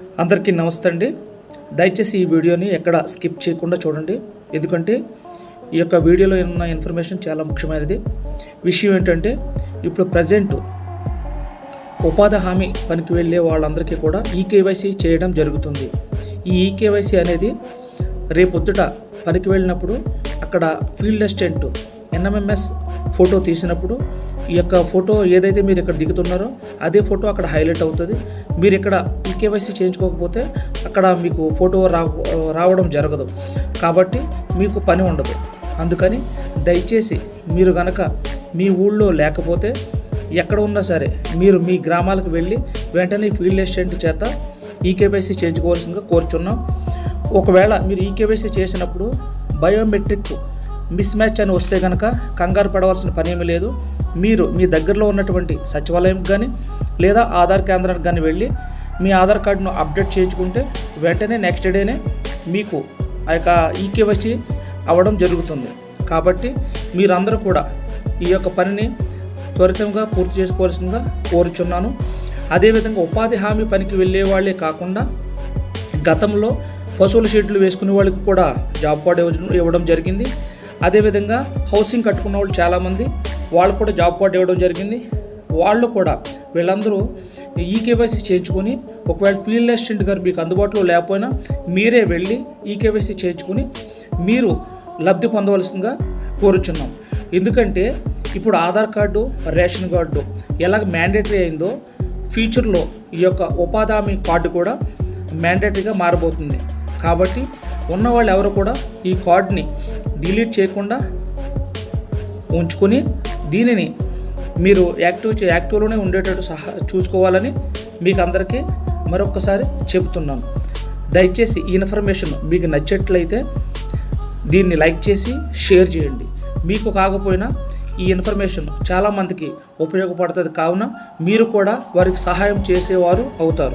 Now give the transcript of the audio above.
అందరికీ నమస్తే అండి దయచేసి ఈ వీడియోని ఎక్కడ స్కిప్ చేయకుండా చూడండి. ఎందుకంటే ఈ యొక్క వీడియోలో ఉన్న ఇన్ఫర్మేషన్ చాలా ముఖ్యమైనది. విషయం ఏంటంటే ఇప్పుడు ప్రజెంట్ ఉపాధి హామీ పనికి వెళ్ళే వాళ్ళందరికీ కూడా ఈ కేవైసీ చేయడం జరుగుతుంది. ఈ ఈ కేవైసీ అనేది రేపొద్దుట పనికి వెళ్ళినప్పుడు అక్కడ ఫీల్డ్ అసిస్టెంట్ ఎన్ఎంఎంఎస్ ఫోటో తీసినప్పుడు ఈ యొక్క ఫోటో ఏదైతే మీరు ఇక్కడ దిగుతున్నారో అదే ఫోటో అక్కడ హైలైట్ అవుతుంది. మీరు ఇక్కడ ఈ కేవైసీ చేయించుకోకపోతే అక్కడ మీకు ఫోటో రా రావడం జరగదు. కాబట్టి మీకు పని ఉండదు. అందుకని దయచేసి మీరు గనక మీ ఊళ్ళో లేకపోతే ఎక్కడ ఉన్నా సరే మీరు మీ గ్రామాలకు వెళ్ళి వెంటనే ఫీల్డ్ అసిస్టెంట్ చేత ఈకేవైసీ చేయించుకోవాల్సిందిగా కోరుచున్నాం. ఒకవేళ మీరు ఈకేవైసీ చేసినప్పుడు బయోమెట్రిక్ మిస్ మ్యాచ్ అని వస్తే కనుక కంగారు పడవలసిన పని ఏమీ లేదు. మీరు మీ దగ్గరలో ఉన్నటువంటి సచివాలయం కానీ లేదా ఆధార్ కేంద్రానికి కానీ వెళ్ళి మీ ఆధార్ కార్డును అప్డేట్ చేయించుకుంటే వెంటనే నెక్స్ట్ డేనే మీకు ఆ యొక్క ఈకేవైసీ అవ్వడం జరుగుతుంది. కాబట్టి మీరందరూ కూడా ఈ యొక్క పనిని త్వరితంగా పూర్తి చేసుకోవాల్సిందిగా కోరుచున్నాను. అదేవిధంగా ఉపాధి హామీ పనికి వెళ్ళే వాళ్ళే కాకుండా గతంలో పశువుల షెడ్లు వేసుకునే వాళ్ళకి కూడా జాబ్ కార్డు ఇవ్వడం జరిగింది. అదేవిధంగా హౌసింగ్ కట్టుకున్న వాళ్ళు చాలామంది వాళ్ళు కూడా జాబ్ కార్డు ఇవ్వడం జరిగింది. వాళ్ళు కూడా వీళ్ళందరూ ఈ కేవైసీ చేయించుకొని ఒకవేళ ఫీల్డ్ అసిస్టెంట్ గారు మీకు అందుబాటులో లేకపోయినా మీరే వెళ్ళి ఈ కేవైసీ చేయించుకొని మీరు లబ్ధి పొందవలసిందిగా కోరుచున్నాం. ఎందుకంటే ఇప్పుడు ఆధార్ కార్డు రేషన్ కార్డు ఎలాగ మ్యాండేటరీ అయిందో ఫ్యూచర్లో ఈ యొక్క ఉపాధి హామీ కార్డు కూడా మ్యాండేటరీగా మారబోతుంది. కాబట్టి ఉన్నవాళ్ళు ఎవరు కూడా ఈ కార్డ్ని డిలీట్ చేయకుండా ఉంచుకొని దీనిని మీరు యాక్టివ్ చే- యాక్టివ్లోనే ఉండేటట్టు సహా చూసుకోవాలని మీకు అందరికీ మరొకసారి చెబుతున్నాను. దయచేసి ఈ ఇన్ఫర్మేషన్ మీకు నచ్చేట్లయితే దీన్ని లైక్ చేసి షేర్ చేయండి. మీకు కాకపోయినా ఈ ఇన్ఫర్మేషన్ చాలామందికి ఉపయోగపడుతుంది. కావున మీరు కూడా వారికి సహాయం చేసేవారు అవుతారు.